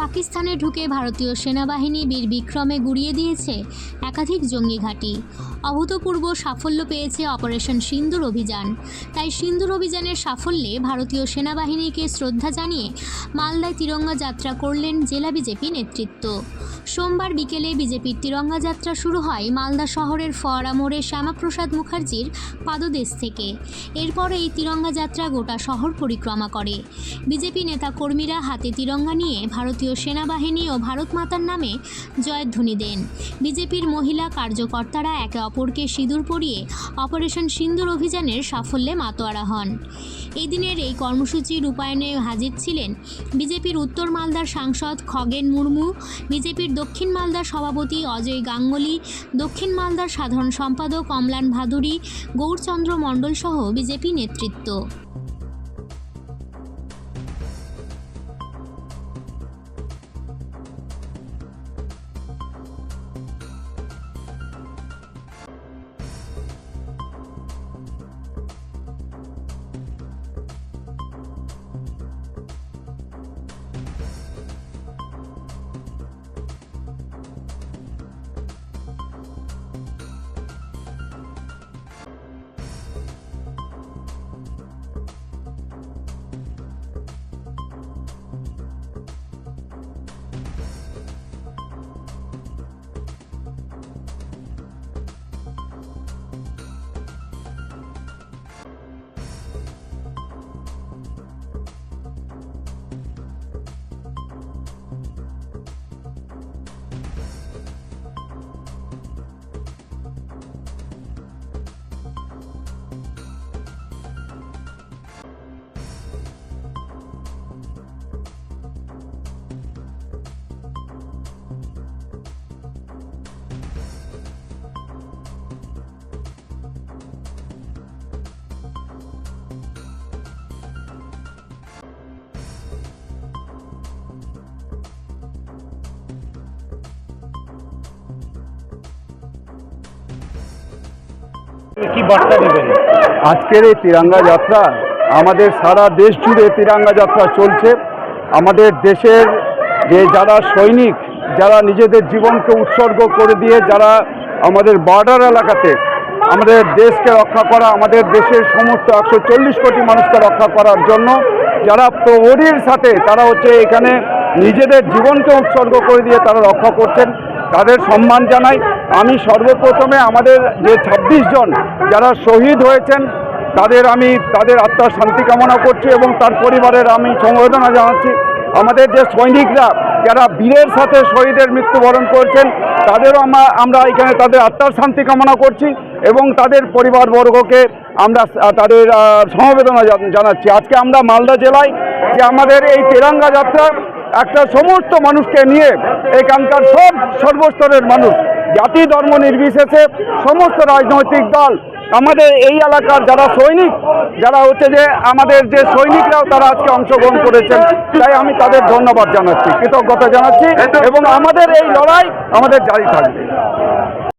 পাকিস্তানে ঢুকে ভারতীয় সেনাবাহিনী বীর বিক্রমে গুড়িয়ে দিয়েছে একাধিক জঙ্গি ঘাঁটি। অভূতপূর্ব সাফল্য পেয়েছে অপারেশন সিন্দুর অভিযান। তাই সিন্দুর অভিযানের সাফল্যে ভারতীয় সেনাবাহিনীকে শ্রদ্ধা জানিয়ে মালদায় তিরঙ্গা যাত্রা করলেন জেলা বিজেপি নেতৃত্ব। সোমবার বিকেলে বিজেপির তিরঙ্গা যাত্রা শুরু হয় মালদা শহরের ফোয়ারা মোড়ে শ্যামাপ্রসাদ মুখার্জির পাদদেশ থেকে। এরপর এই তিরঙ্গা যাত্রা গোটা শহর পরিক্রমা করে। বিজেপি নেতাকর্মীরা হাতে তিরঙ্গা নিয়ে ভারতীয় সেনাবাহিনী ও ভারত মাতার নামে জয়ধ্বনি দেন। বিজেপির মহিলা কার্যকর্তারা একে অপরকে সিঁদুর পরিয়ে অপারেশন সিন্দুর অভিযানের সাফল্যে মাতোয়ারা হন। এই দিনের এই কর্মসূচি রূপায়ণে হাজির ছিলেন বিজেপির উত্তর মালদার সাংসদ খগেন মুর্মু, বিজেপির দক্ষিণ মালদার সভাপতি অজয় গাঙ্গুলি, দক্ষিণ মালদার সাধারণ সম্পাদক অমলান ভাদুরী, গৌরচন্দ্র মণ্ডলসহ বিজেপি নেতৃত্ব। কি বার্তা দেবেন? আজকের এই তিরঙ্গা যাত্রা আমাদের সারা দেশ জুড়ে তিরঙ্গা যাত্রা চলছে। আমাদের দেশের যে যারা সৈনিক, যারা নিজেদের জীবনকে উৎসর্গ করে দিয়ে যারা আমাদের বর্ডার এলাকাতে, আমাদের দেশকে রক্ষা করা, আমাদের দেশের সমস্ত একশো চল্লিশ কোটি মানুষকে রক্ষা করার জন্য যারা প্রহরীর সাথে, তারা হচ্ছে এখানে নিজেদের জীবনকে উৎসর্গ করে দিয়ে তারা রক্ষা করছেন। তাদের সম্মান জানাই। আমি সর্বপ্রথমে আমাদের যে ২৬ জন যারা শহীদ হয়েছেন, তাদের আমি, তাদের আত্মার শান্তি কামনা করছি এবং তার পরিবারের আমি সমবেদনা জানাচ্ছি। আমাদের যে সৈনিকরা যারা বীরের সাথে শহীদের মৃত্যুবরণ করছেন, তাদেরও আমরা আমরা এখানে তাদের আত্মার শান্তি কামনা করছি এবং তাদের পরিবারবর্গকে আমরা তাদের সমবেদনা জানাচ্ছি। আজকে আমরা মালদা জেলায় যে আমাদের এই তেরাঙ্গা যাত্রা একটা সমস্ত মানুষকে নিয়ে এখানকার সব সর্বস্তরের মানুষ জাতি ধর্ম নির্বিশেষে সমস্ত রাজনৈতিক দল, আমাদের এই এলাকার যারা সৈনিক, যারা হচ্ছে যে আমাদের যে সৈনিকরাও তারা আজকে অংশগ্রহণ করেছেন, তাই আমি তাদের ধন্যবাদ জানাচ্ছি, কৃতজ্ঞতা জানাচ্ছি এবং আমাদের এই লড়াই আমাদের জারি থাকবে।